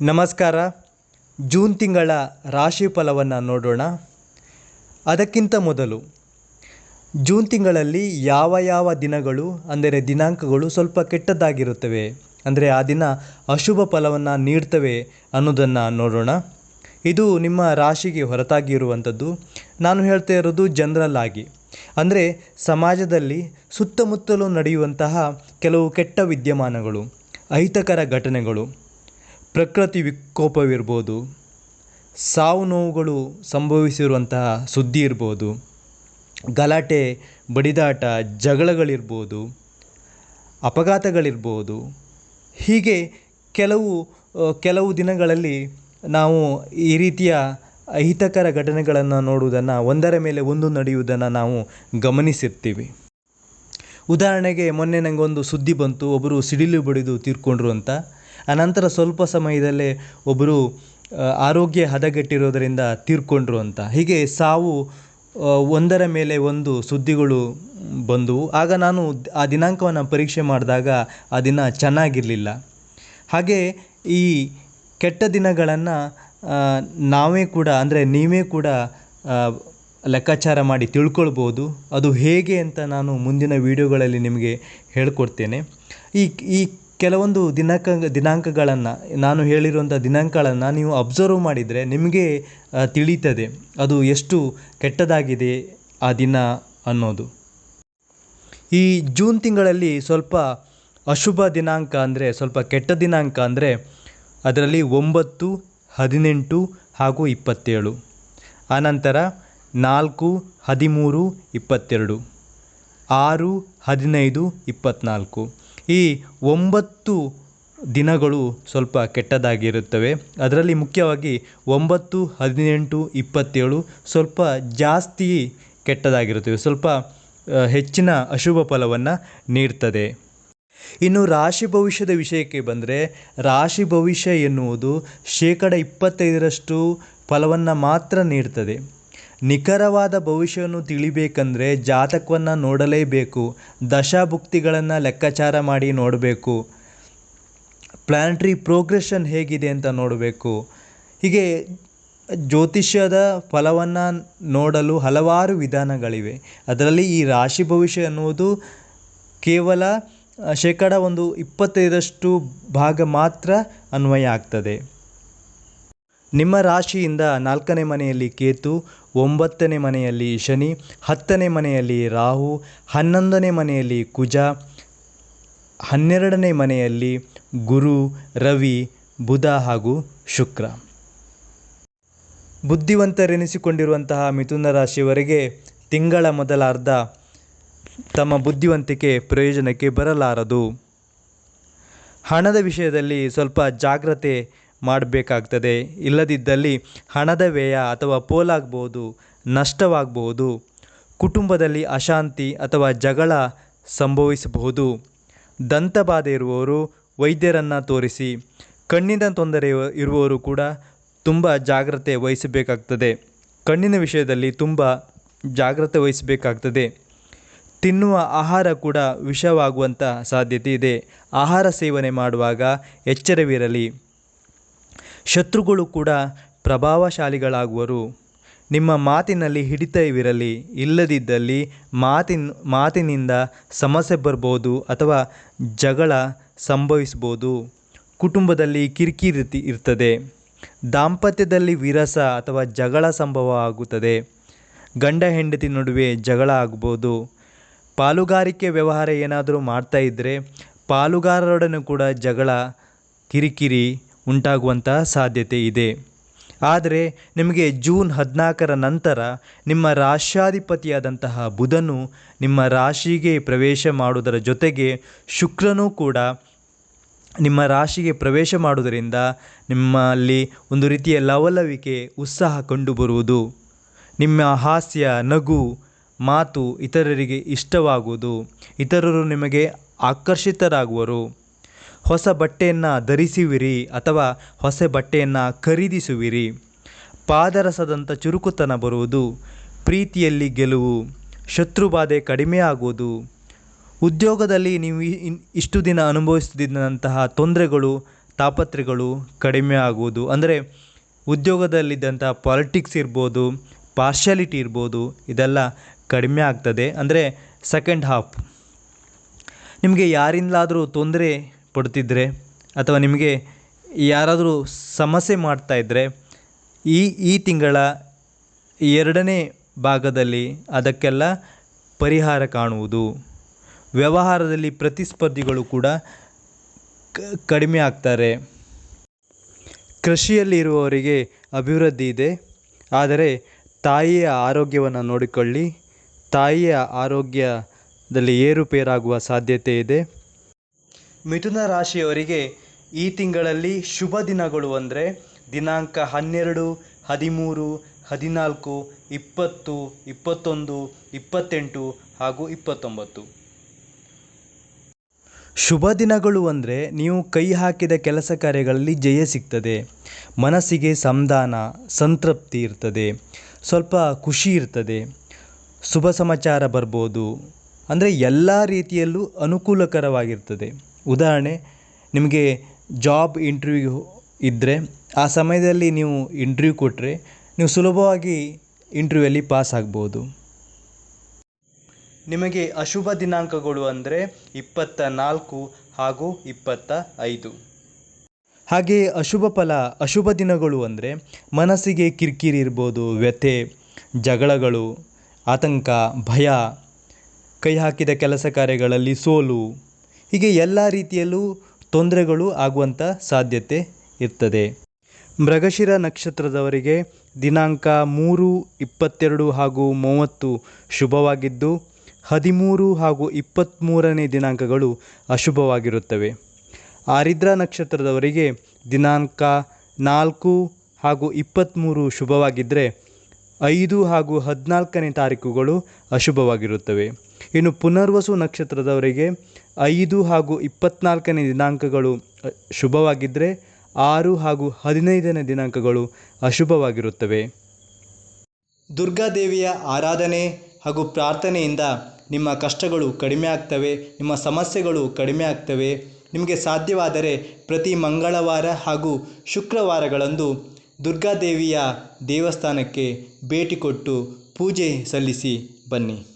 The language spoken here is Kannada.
ನಮಸ್ಕಾರ. ಜೂನ್ ತಿಂಗಳ ರಾಶಿ ಫಲವನ್ನು ನೋಡೋಣ. ಅದಕ್ಕಿಂತ ಮೊದಲು, ಜೂನ್ ತಿಂಗಳಲ್ಲಿ ಯಾವ ಯಾವ ದಿನಗಳು, ಅಂದರೆ ದಿನಾಂಕಗಳು ಸ್ವಲ್ಪ ಕೆಟ್ಟದ್ದಾಗಿರುತ್ತವೆ, ಅಂದರೆ ಆ ದಿನ ಅಶುಭ ಫಲವನ್ನು ನೀಡ್ತವೆ ಅನ್ನೋದನ್ನು ನೋಡೋಣ. ಇದು ನಿಮ್ಮ ರಾಶಿಗೆ ಹೊರತಾಗಿ ಇರುವಂಥದ್ದು ನಾನು ಹೇಳ್ತಾ ಇರೋದು ಜನರಲ್ ಆಗಿ. ಅಂದರೆ ಸಮಾಜದಲ್ಲಿ ಸುತ್ತಮುತ್ತಲೂ ನಡೆಯುವಂತಹ ಕೆಲವು ಕೆಟ್ಟ ವಿದ್ಯಮಾನಗಳು, ಅಹಿತಕರ ಘಟನೆಗಳು ಪ್ರಕೃತಿ ವಿಕೋಪವಿರ್ಬೋದು. ಸಾವು ನೋವುಗಳು ಸಂಭವಿಸಿರುವಂತಹ ಸುದ್ದಿ ಇರ್ಬೋದು. ಗಲಾಟೆ, ಬಡಿದಾಟ, ಜಗಳಗಳಿರ್ಬೋದು. ಅಪಘಾತಗಳಿರ್ಬೋದು. ಹೀಗೆ ಕೆಲವು ಕೆಲವು ದಿನಗಳಲ್ಲಿ ನಾವು ಈ ರೀತಿಯ ಅಹಿತಕರ ಘಟನೆಗಳನ್ನು ನೋಡುವುದನ್ನು, ಒಂದರ ಮೇಲೆ ಒಂದು ನಡೆಯುವುದನ್ನು ನಾವು ಗಮನಿಸಿರ್ತೀವಿ. ಉದಾಹರಣೆಗೆ ಮೊನ್ನೆ ನನಗೊಂದು ಸುದ್ದಿ ಬಂತು ಒಬ್ಬರು ಸಿಡಿಲು ಬಡಿದು ತೀರ್ಕೊಂಡ್ರು ಅಂತ. ಅನಂತರ ಸ್ವಲ್ಪ ಸಮಯದಲ್ಲೇ ಒಬ್ಬರು ಆರೋಗ್ಯ ಹದಗೆಟ್ಟಿರೋದರಿಂದ ತೀರ್ಕೊಂಡ್ರು ಅಂತ. ಹೀಗೆ ಸಾವು ಒಂದರ ಮೇಲೆ ಒಂದು ಸುದ್ದಿಗಳು ಬಂದವು. ಆಗ ನಾನು ಆ ದಿನಾಂಕವನ್ನು ಪರೀಕ್ಷೆ ಮಾಡಿದಾಗ ಆ ದಿನ ಚೆನ್ನಾಗಿರಲಿಲ್ಲ. ಹಾಗೆ ಈ ಕೆಟ್ಟ ದಿನಗಳನ್ನು ನಾವೇ ಕೂಡ, ಅಂದರೆ ನೀವೇ ಕೂಡ ಲೆಕ್ಕಾಚಾರ ಮಾಡಿ ತಿಳ್ಕೊಳ್ಬೋದು. ಅದು ಹೇಗೆ ಅಂತ ನಾನು ಮುಂದಿನ ವಿಡಿಯೋಗಳಲ್ಲಿ ನಿಮಗೆ ಹೇಳ್ಕೊಡ್ತೇನೆ. ಈ ಈ ಕೆಲವೊಂದು ದಿನಾಂಕ, ದಿನಾಂಕಗಳನ್ನು, ನಾನು ಹೇಳಿರುವಂಥ ದಿನಾಂಕಗಳನ್ನು ನೀವು ಅಬ್ಸರ್ವ್ ಮಾಡಿದರೆ ನಿಮಗೆ ತಿಳೀತದೆ ಅದು ಎಷ್ಟು ಕೆಟ್ಟದಾಗಿದೆ ಆ ದಿನ ಅನ್ನೋದು. ಈ ಜೂನ್ ತಿಂಗಳಲ್ಲಿ ಸ್ವಲ್ಪ ಅಶುಭ ದಿನಾಂಕ ಅಂದರೆ, ಸ್ವಲ್ಪ ಕೆಟ್ಟ ದಿನಾಂಕ ಅಂದರೆ, ಅದರಲ್ಲಿ ಒಂಬತ್ತು, ಹದಿನೆಂಟು ಹಾಗೂ ಇಪ್ಪತ್ತೇಳು. ಆನಂತರ ನಾಲ್ಕು, ಹದಿಮೂರು, ಇಪ್ಪತ್ತೆರಡು. ಆರು, ಹದಿನೈದು ಇಪ್ಪತ್ತ್ನಾಲ್ಕು ಈ ಒಂಬತ್ತು ದಿನಗಳು ಸ್ವಲ್ಪ ಕೆಟ್ಟದಾಗಿರುತ್ತವೆ. ಅದರಲ್ಲಿ ಮುಖ್ಯವಾಗಿ ಒಂಬತ್ತು, ಹದಿನೆಂಟು, ಇಪ್ಪತ್ತೇಳು ಸ್ವಲ್ಪ ಜಾಸ್ತಿ ಕೆಟ್ಟದಾಗಿರುತ್ತವೆ. ಸ್ವಲ್ಪ ಹೆಚ್ಚಿನ ಅಶುಭ ಫಲವನ್ನು ನೀಡ್ತದೆ. ಇನ್ನು ರಾಶಿ ಭವಿಷ್ಯದ ವಿಷಯಕ್ಕೆ ಬಂದರೆ, ರಾಶಿ ಭವಿಷ್ಯ ಎನ್ನುವುದು ಶೇಕಡ ಇಪ್ಪತ್ತೈದರಷ್ಟು ಫಲವನ್ನು ಮಾತ್ರ ನೀಡ್ತದೆ. ನಿಖರವಾದ ಭವಿಷ್ಯವನ್ನು ತಿಳಿಬೇಕಂದ್ರೆ ಜಾತಕವನ್ನು ನೋಡಲೇಬೇಕು, ದಶಾಭುಕ್ತಿಗಳನ್ನು ಲೆಕ್ಕಾಚಾರ ಮಾಡಿ ನೋಡಬೇಕು. ಪ್ಲ್ಯಾನ್ಟ್ರಿ ಪ್ರೋಗ್ರೆಷನ್ ಹೇಗಿದೆ ಅಂತ ನೋಡಬೇಕು. ಹೀಗೆ ಜ್ಯೋತಿಷ್ಯದ ಫಲವನ್ನು ನೋಡಲು ಹಲವಾರು ವಿಧಾನಗಳಿವೆ. ಅದರಲ್ಲಿ ಈ ರಾಶಿ ಭವಿಷ್ಯ ಎನ್ನುವುದು ಕೇವಲ, ಶೇಕಡ ಒಂದು ಇಪ್ಪತ್ತೈದರಷ್ಟು ಭಾಗ ಮಾತ್ರ ಅನ್ವಯ ಆಗ್ತದೆ. ನಿಮ್ಮ ರಾಶಿಯಿಂದ ನಾಲ್ಕನೇ ಮನೆಯಲ್ಲಿ ಕೇತು, ಒಂಬತ್ತನೇ ಮನೆಯಲ್ಲಿ ಶನಿ, ಹತ್ತನೇ ಮನೆಯಲ್ಲಿ ರಾಹು, ಹನ್ನೊಂದನೇ ಮನೆಯಲ್ಲಿ ಕುಜ, ಹನ್ನೆರಡನೇ ಮನೆಯಲ್ಲಿ ಗುರು, ರವಿ, ಬುಧ ಹಾಗೂ ಶುಕ್ರ. ಬುದ್ಧಿವಂತರೆನಿಸಿಕೊಂಡಿರುವಂತಹ ಮಿಥುನ ರಾಶಿಯವರೆಗೆ ತಿಂಗಳ ಮೊದಲ ಅರ್ಧ ತಮ್ಮ ಬುದ್ಧಿವಂತಿಕೆ ಪ್ರಯೋಜನಕ್ಕೆ ಬರಲಾರದು. ಹಣದ ವಿಷಯದಲ್ಲಿ ಸ್ವಲ್ಪ ಜಾಗ್ರತೆ ಮಾಡಬೇಕಾಗ್ತದೆ. ಇಲ್ಲದಿದ್ದಲ್ಲಿ ಹಣದ ವ್ಯಯ ಅಥವಾ ಪೋಲಾಗ್ಬೋದು ನಷ್ಟವಾಗಬಹುದು ಕುಟುಂಬದಲ್ಲಿ ಅಶಾಂತಿ ಅಥವಾ ಜಗಳ ಸಂಭವಿಸಬಹುದು. ದಂತಬಾಧೆ ಇರುವವರು ವೈದ್ಯರನ್ನು ತೋರಿಸಿ ಕಣ್ಣಿನ ತೊಂದರೆ ಇರುವವರು ಕೂಡ ತುಂಬ ಜಾಗ್ರತೆ ವಹಿಸಬೇಕಾಗ್ತದೆ. ಕಣ್ಣಿನ ವಿಷಯದಲ್ಲಿ ತುಂಬ ಜಾಗ್ರತೆ ವಹಿಸಬೇಕಾಗ್ತದೆ. ತಿನ್ನುವ ಆಹಾರ ಕೂಡ ವಿಷವಾಗುವಂಥ ಸಾಧ್ಯತೆ ಇದೆ. ಆಹಾರ ಸೇವನೆ ಮಾಡುವಾಗ ಎಚ್ಚರವಿರಲಿ. ಶತ್ರುಗಳು ಕೂಡ ಪ್ರಭಾವಶಾಲಿಗಳಾಗುವರು. ನಿಮ್ಮ ಮಾತಿನಲ್ಲಿ ಹಿಡಿತವಿರಲಿ, ಇಲ್ಲದಿದ್ದಲ್ಲಿ ಮಾತಿನ, ಮಾತಿನಿಂದ ಸಮಸ್ಯೆ ಬರ್ಬೋದು ಅಥವಾ ಜಗಳ ಸಂಭವಿಸ್ಬೋದು. ಕುಟುಂಬದಲ್ಲಿ ಕಿರಿಕಿರಿ ಇರ್ತಿ- ಇರ್ತದೆ. ದಾಂಪತ್ಯದಲ್ಲಿ ವಿರಸ ಅಥವಾ ಜಗಳ ಸಂಭವ ಆಗುತ್ತದೆ. ಗಂಡ, ಹೆಂಡತಿ ನಡುವೆ ಜಗಳ ಆಗ್ಬೋದು. ಪಾಲುಗಾರಿಕೆ ವ್ಯವಹಾರ ಏನಾದರೂ ಮಾಡ್ತಾ ಇದ್ದರೆ ಪಾಲುಗಾರರೊಡನೆ ಕೂಡ ಜಗಳ, ಕಿರಿಕಿರಿ ಉಂಟಾಗುವಂತಹ ಸಾಧ್ಯತೆ ಇದೆ. ಆದರೆ ನಿಮಗೆ ಜೂನ್ ಹದಿನಾಲ್ಕರ ನಂತರ ನಿಮ್ಮ ರಾಶ್ಯಾಧಿಪತಿಯಾದಂತಹ ಬುಧನು ನಿಮ್ಮ ರಾಶಿಗೆ ಪ್ರವೇಶ ಮಾಡುವುದರ ಜೊತೆಗೆ ಶುಕ್ರನೂ ಕೂಡ ನಿಮ್ಮ ರಾಶಿಗೆ ಪ್ರವೇಶ ಮಾಡುವುದರಿಂದ ನಿಮ್ಮಲ್ಲಿ ಒಂದು ರೀತಿಯ ಲವಲವಿಕೆ, ಉತ್ಸಾಹ ಕಂಡುಬರುವುದು ನಿಮ್ಮ ಹಾಸ್ಯ, ನಗು, ಮಾತು ಇತರರಿಗೆ ಇಷ್ಟವಾಗುವುದು. ಇತರರು ನಿಮಗೆ ಆಕರ್ಷಿತರಾಗುವರು. ಹೊಸ ಬಟ್ಟೆಯನ್ನು ಧರಿಸುವಿರಿ ಅಥವಾ ಹೊಸ ಬಟ್ಟೆಯನ್ನು ಖರೀದಿಸುವಿರಿ. ಪಾದರಸದಂಥ ಚುರುಕುತನ ಬರುವುದು, ಪ್ರೀತಿಯಲ್ಲಿ ಗೆಲುವು, ಶತ್ರುಬಾಧೆ ಕಡಿಮೆ ಆಗುವುದು. ಉದ್ಯೋಗದಲ್ಲಿ ನೀವು ಇಷ್ಟು ದಿನ ಅನುಭವಿಸುತ್ತಿದ್ದಂತಹ ತೊಂದರೆಗಳು, ತಾಪತ್ರೆಗಳು ಕಡಿಮೆ ಆಗುವುದು. ಅಂದರೆ ಉದ್ಯೋಗದಲ್ಲಿದ್ದಂಥ ಪಾಲಿಟಿಕ್ಸ್ ಇರ್ಬೋದು ಪಾರ್ಶಾಲಿಟಿ ಇರ್ಬೋದು, ಇದೆಲ್ಲ ಕಡಿಮೆ ಆಗ್ತದೆ. ಅಂದರೆ ಸೆಕೆಂಡ್ ಹಾಫ್ ನಿಮಗೆ ಯಾರಿಂದಲಾದರೂ ತೊಂದರೆ ಪಡ್ತಿದ್ರೆ ಅಥವಾ ನಿಮಗೆ ಯಾರಾದರೂ ಸಮಸ್ಯೆ ಮಾಡ್ತಾ ಇದ್ದರೆ ಈ ಈ ತಿಂಗಳ ಎರಡನೇ ಭಾಗದಲ್ಲಿ ಅದಕ್ಕೆಲ್ಲ ಪರಿಹಾರ ಕಾಣುವುದು. ವ್ಯವಹಾರದಲ್ಲಿ ಪ್ರತಿಸ್ಪರ್ಧಿಗಳು ಕೂಡ ಕಡಿಮೆ ಆಗ್ತಾರೆ. ಕೃಷಿಯಲ್ಲಿ ಇರುವವರಿಗೆ ಅಭಿವೃದ್ಧಿ ಇದೆ. ಆದರೆ ತಾಯಿಯ ಆರೋಗ್ಯವನ್ನು ನೋಡಿಕೊಳ್ಳಿ. ತಾಯಿಯ ಆರೋಗ್ಯದಲ್ಲಿ ಏರುಪೇರಾಗುವ ಸಾಧ್ಯತೆ ಇದೆ. ಮಿಥುನ ರಾಶಿಯವರಿಗೆ ಈ ತಿಂಗಳಲ್ಲಿ ಶುಭ ದಿನಗಳು ಅಂದರೆ ದಿನಾಂಕ ಹನ್ನೆರಡು, ಹದಿಮೂರು, ಹದಿನಾಲ್ಕು, ಇಪ್ಪತ್ತು, ಇಪ್ಪತ್ತೊಂದು, ಇಪ್ಪತ್ತೆಂಟು ಹಾಗೂ ಇಪ್ಪತ್ತೊಂಬತ್ತು. ಶುಭ ದಿನಗಳು ಅಂದರೆ ನೀವು ಕೈ ಹಾಕಿದ ಕೆಲಸ ಕಾರ್ಯಗಳಲ್ಲಿ ಜಯ ಸಿಗ್ತದೆ. ಮನಸ್ಸಿಗೆ ಸಂಧಾನ, ಸಂತೃಪ್ತಿ ಇರ್ತದೆ. ಸ್ವಲ್ಪ ಖುಷಿ ಇರ್ತದೆ. ಶುಭ ಸಮಾಚಾರ ಬರ್ಬೋದು. ಅಂದರೆ ಎಲ್ಲ ರೀತಿಯಲ್ಲೂ ಅನುಕೂಲಕರವಾಗಿರ್ತದೆ. ಉದಾಹರಣೆ, ನಿಮಗೆ ಜಾಬ್ ಇಂಟರ್ವ್ಯೂ ಇದ್ದರೆ ಆ ಸಮಯದಲ್ಲಿ ನೀವು ಇಂಟ್ರ್ವ್ಯೂ ಕೊಟ್ಟರೆ ನೀವು ಸುಲಭವಾಗಿ ಇಂಟರ್ವ್ಯೂಯಲ್ಲಿ ಪಾಸ್ ಆಗ್ಬೋದು. ನಿಮಗೆ ಅಶುಭ ದಿನಾಂಕಗಳು ಅಂದರೆ ಇಪ್ಪತ್ತ ನಾಲ್ಕು ಹಾಗೂ ಇಪ್ಪತ್ತ ಐದು. ಹಾಗೆಯೇ ಅಶುಭ ಫಲ, ಅಶುಭ ದಿನಗಳು ಅಂದರೆ ಮನಸ್ಸಿಗೆ ಕಿರಿಕಿರಿ ಇರ್ಬೋದು, ವ್ಯಥೆ, ಜಗಳಗಳು, ಆತಂಕ, ಭಯ, ಕೈ ಹಾಕಿದ ಕೆಲಸ ಕಾರ್ಯಗಳಲ್ಲಿ ಸೋಲು. ಹೀಗೆ ಎಲ್ಲ ರೀತಿಯಲ್ಲೂ ತೊಂದರೆಗಳು ಆಗುವಂಥ ಸಾಧ್ಯತೆ ಇರ್ತದೆ. ಮೃಗಶಿರ ನಕ್ಷತ್ರದವರಿಗೆ ದಿನಾಂಕ ಮೂರು, ಇಪ್ಪತ್ತೆರಡು ಹಾಗೂ ಮೂವತ್ತು ಶುಭವಾಗಿದ್ದು, ಹದಿಮೂರು ಹಾಗೂ ಇಪ್ಪತ್ತ್ಮೂರನೇ ದಿನಾಂಕಗಳು ಅಶುಭವಾಗಿರುತ್ತವೆ. ಆರಿದ್ರ ನಕ್ಷತ್ರದವರಿಗೆ ದಿನಾಂಕ ನಾಲ್ಕು ಹಾಗೂ ಇಪ್ಪತ್ತ್ಮೂರು ಶುಭವಾಗಿದ್ದರೆ ಐದು ಹಾಗೂ ಹದಿನಾಲ್ಕನೇ ತಾರೀಕುಗಳು ಅಶುಭವಾಗಿರುತ್ತವೆ. ಇನ್ನು ಪುನರ್ವಸು ನಕ್ಷತ್ರದವರಿಗೆ ಐದು ಹಾಗೂ ಇಪ್ಪತ್ನಾಲ್ಕನೇ ದಿನಾಂಕಗಳು ಶುಭವಾಗಿದ್ದರೆ ಆರು ಹಾಗೂ ಹದಿನೈದನೇ ದಿನಾಂಕಗಳು ಅಶುಭವಾಗಿರುತ್ತವೆ. ದುರ್ಗಾದೇವಿಯ ಆರಾಧನೆ ಹಾಗೂ ಪ್ರಾರ್ಥನೆಯಿಂದ ನಿಮ್ಮ ಕಷ್ಟಗಳು ಕಡಿಮೆ ಆಗ್ತವೆ, ನಿಮ್ಮ ಸಮಸ್ಯೆಗಳು ಕಡಿಮೆ ಆಗ್ತವೆ. ನಿಮಗೆ ಸಾಧ್ಯವಾದರೆ ಪ್ರತಿ ಮಂಗಳವಾರ ಹಾಗೂ ಶುಕ್ರವಾರಗಳಂದು ದುರ್ಗಾದೇವಿಯ ದೇವಸ್ಥಾನಕ್ಕೆ ಭೇಟಿ ಕೊಟ್ಟು ಪೂಜೆ ಸಲ್ಲಿಸಿ ಬನ್ನಿ.